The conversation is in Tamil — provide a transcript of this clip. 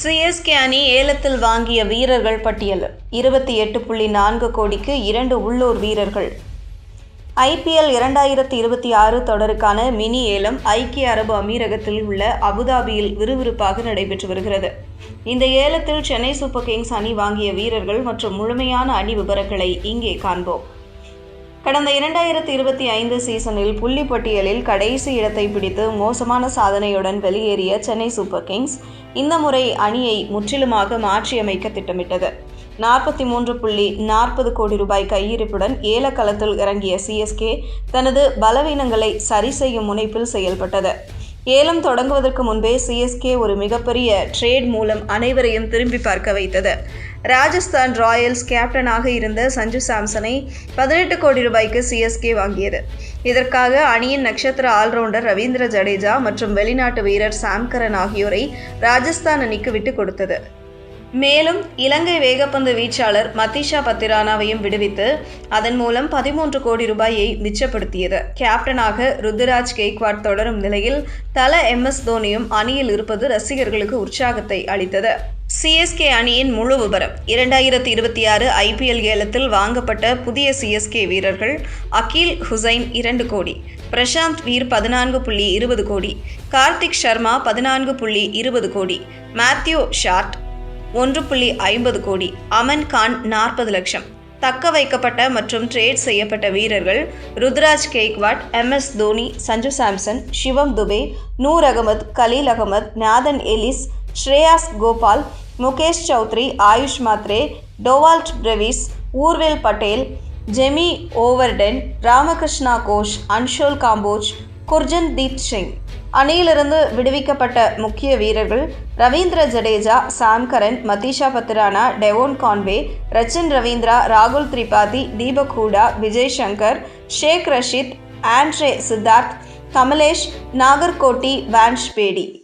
சிஎஸ்கே அணி ஏலத்தில் வாங்கிய வீரர்கள் பட்டியல். இருபத்தி எட்டு புள்ளி நான்கு கோடிக்கு இரண்டு உள்ளூர் வீரர்கள். ஐபிஎல் இரண்டாயிரத்தி இருபத்தி ஆறு தொடருக்கான மினி ஏலம் ஐக்கிய அரபு அமீரகத்தில் உள்ள அபுதாபியில் விறுவிறுப்பாக நடைபெற்று வருகிறது. இந்த ஏலத்தில் சென்னை சூப்பர் கிங்ஸ் அணி வாங்கிய வீரர்கள் மற்றும் முழுமையான அணி விவரங்களை இங்கே காண்போம். கடந்த இரண்டாயிரத்தி இருபத்தி ஐந்து சீசனில் புள்ளி பட்டியலில் கடைசி இடத்தை பிடித்து மோசமான சாதனையுடன் வெளியேறிய சென்னை சூப்பர் கிங்ஸ் இந்த முறை அணியை முற்றிலுமாக மாற்றியமைக்க திட்டமிட்டது. நாற்பத்தி மூன்று புள்ளி நாற்பது கோடி ரூபாய் கையிருப்புடன் ஏலக்களத்தில் இறங்கிய சிஎஸ்கே தனது பலவீனங்களை சரி செய்யும் முனைப்பில் செயல்பட்டது. ஏலம் தொடங்குவதற்கு முன்பே சிஎஸ்கே ஒரு மிகப்பெரிய ட்ரேட் மூலம் அனைவரையும் திரும்பி பார்க்க வைத்தது. ராஜஸ்தான் ராயல்ஸ் கேப்டனாக இருந்த சஞ்சு சாம்சனை பதினெட்டு கோடி ரூபாய்க்கு சிஎஸ்கே வாங்கியது. இதற்காக அணியின் நட்சத்திர ஆல்ரவுண்டர் ரவீந்திர ஜடேஜா மற்றும் வெளிநாட்டு வீரர் சாம்கரன் ஆகியோரை ராஜஸ்தான் அணிக்கு விட்டுக் கொடுத்தது. மேலும் இலங்கை வேகப்பந்து வீச்சாளர் மத்திஷா பத்திரானாவையும் விடுவித்து அதன் மூலம் பதிமூன்று கோடி ரூபாயை மிச்சப்படுத்தியது. கேப்டனாக ருத்துராஜ் கெய்க்வாட் தொடரும் நிலையில் தல எம் எஸ் தோனியும் அணியில் இருப்பது ரசிகர்களுக்கு உற்சாகத்தை அளித்தது. சிஎஸ்கே அணியின் முழு விபரம். இரண்டாயிரத்தி இருபத்தி ஆறு ஐபிஎல் ஏலத்தில் வாங்கப்பட்ட புதிய சிஎஸ்கே வீரர்கள் அகில் ஹுசைன் இரண்டு கோடி பிரசாந்த் வீர் பதினான்கு புள்ளி இருபது கோடி கார்த்திக் சர்மா பதினான்கு புள்ளி இருபது கோடி மேத்யூ ஷார்ட் ஒன்று புள்ளி ஐம்பது கோடி அமன் கான் நாற்பது லட்சம். தக்க வைக்கப்பட்ட மற்றும் ட்ரேட் செய்யப்பட்ட வீரர்கள் Ruturaj Gaikwad M S Dhoni Sanju Samson Shivam Dube Noor Ahmad Khaleel Ahmed Nathan Ellis Shreyas Gopal Mukesh Choudhary Ayush Mhatre Dewald Brevis Urvil Patel Jamie Overton Ramakrishna Ghosh Anshul Kamboj Gurjan Deep Singh. அணியிலிருந்து விடுவிக்கப்பட்ட முக்கிய வீரர்கள் Ravindra Jadeja Sam Curran Matheesha Pathirana Devon Conway Rachin Ravindra ராகுல் திரிபாதி தீபக் ஹூடா விஜய் சங்கர் ஷேக் ரஷீத் ஆண்ட்ரே சித்தார்த் கமலேஷ் நாகர்கோட்டி வான்ஷ்பேடி. பேடி